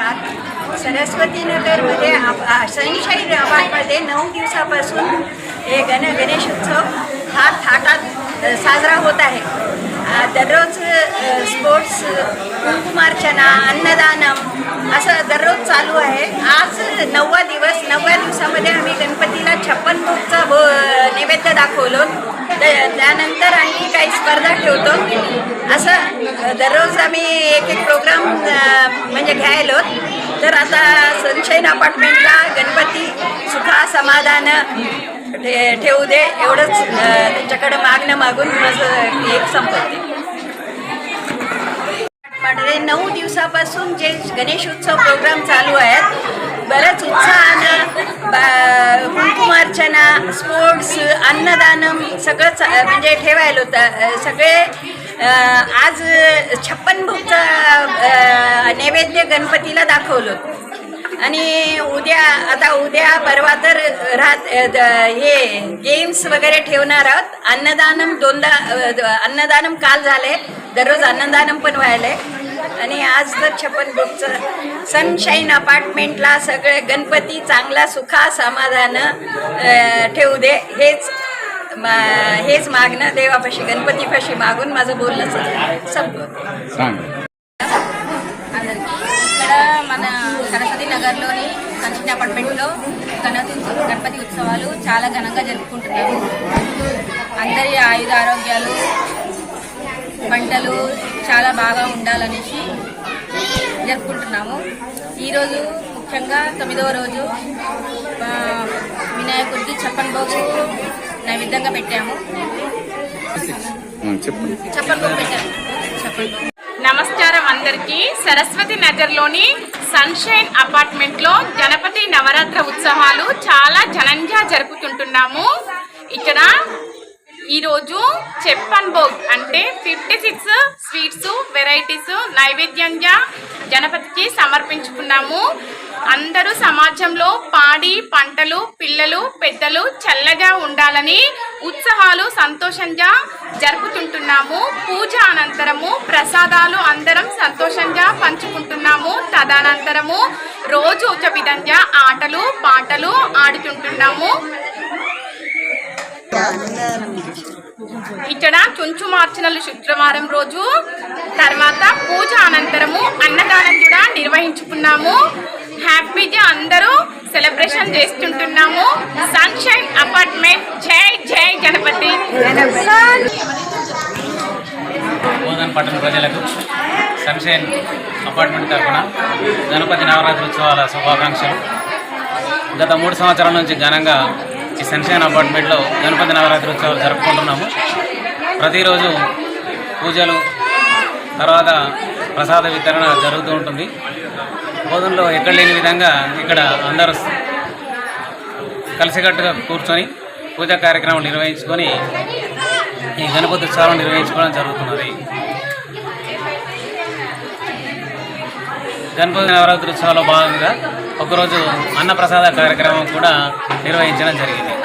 असतात सरस्वती नगरमध्ये आप- सनशाईन नऊ दिवसापासून हे गण गणेशोत्सव हा थाटात साजरा होत आहे. दररोज स्पोर्ट्स कुंकुमार्चना अन्नदानम असं दररोज चालू आहे. आज नववा दिवस नवव्या दिवसामध्ये आम्ही गणपतीला छप्पन भोगचा भो नैवेद्य दाखवलो त- त्यानंतर आणखी काही स्पर्धा ठेवतो. असं दररोज आम्ही एक एक प्रोग्राम म्हणजे घ्यायलो. तर आता सनशाईन अपार्टमेंटला गणपती सुखा समाधान ठे ठेवू दे. एवढंच अ, त्यांच्याकडे मागणं मागून माझं एक संपत्ती. म्हणजे नऊ दिवसापासून जे गणेश उत्सव प्रोग्राम चालू आहेत बऱ्याच उत्सव कुंकुमार्चना स्पोर्ट्स अन्नदानम सगळं म्हणजे ठेवायला होतं. सगळे आज छप्पन भुक्त नैवेद्य गणपतीला दाखवलं. आणि उद्या आता उद्या परवा तर रात द- हे गेम्स वगैरे ठेवणार आहोत. अन्नदानम दोनदा अन्नदानम काल झाले दररोज अन्नदानम पण व्हायलंय. आणि आज तर छप्पन भोगचं सनशाईन अपार्टमेंटला सगळे गणपती चांगला सुखा समाधान अ, ठेवू दे हेच मा- हेच मागणं देवापाशी गणपतीपाशी मागून माझं बोलणं सं- संपलं सांग అందరికీ ఇక్కడ మన సరస్వతి నగర్లోని సంచిన అపార్ట్మెంట్లో గణపతి గణపతి ఉత్సవాలు చాలా ఘనంగా జరుపుకుంటున్నాము చాలా బాగా ఉండాలనేసి జరుపుకుంటున్నాము. ఈరోజు ముఖ్యంగా తొమ్మిదవ రోజు వినాయకుడికి చప్పన్ భోగు నైవేద్యంగా పెట్టాము. చెప్పండి. చప్పన్ భోగు పెట్టాము. చప్పన్ నమస్కారం అందరికీ. సరస్వతి నగర్లోని సన్షైన్ అపార్ట్మెంట్లో గణపతి నవరాత్ర ఉత్సవాలు చాలా ఘనంగా జరుపుకుంటున్నాము ఇక్కడ ఈరోజు చెప్పన్ భోగ్ అంటే ఫిఫ్టీ సిక్స్ స్వీట్స్ వెరైటీస్ నైవేద్యంగా జనపతికి సమర్పించుకున్నాము. అందరూ సమాజంలో పాడి పంటలు పిల్లలు పెద్దలు చల్లగా ఉండాలని ఉత్సాహాలు సంతోషంగా జరుపుతుంటున్నాము. పూజ అనంతరము ప్రసాదాలు అందరం సంతోషంగా పంచుకుంటున్నాము. తదనంతరము రోజు ఒక విధంగా ఆటలు పాటలు ఆడుతుంటున్నాము. ఇక్కడ చుంచు మార్చినలు శుక్రవారం రోజు తర్వాత పూజ అనంతరము అన్నదానం కూడా నిర్వహించుకున్నాము. హ్యాపీగా అందరూ సెలబ్రేషన్ చేస్తుంటున్నాము. సన్షైన్ అపార్ట్మెంట్ జై జై గణపతి. బోధన్ పట్టణ ప్రజలకు సన్షైన్ అపార్ట్మెంట్ తరఫున గణపతి నవరాత్రి ఉత్సవాల శుభాకాంక్షలు. గత మూడు సంవత్సరాల నుంచి ఘనంగా ఈ సన్షైన్ అపార్ట్మెంట్లో గణపతి నవరాత్రి ఉత్సవాలు జరుపుకుంటున్నాము. ప్రతిరోజు పూజలు తర్వాత ప్రసాద వితరణ జరుగుతూ ఉంటుంది. బోధనలో ఎక్కడ లేని విధంగా ఇక్కడ అందరూ కలిసికట్టుగా కూర్చొని పూజా కార్యక్రమం నిర్వహించుకొని ఈ గణపతి ఉత్సవాలు నిర్వహించుకోవడం జరుగుతున్నది. గణపతి నవరాత్రి ఉత్సవాల్లో భాగంగా ఒకరోజు అన్నప్రసాద కార్యక్రమం కూడా నిర్వహించడం జరిగింది.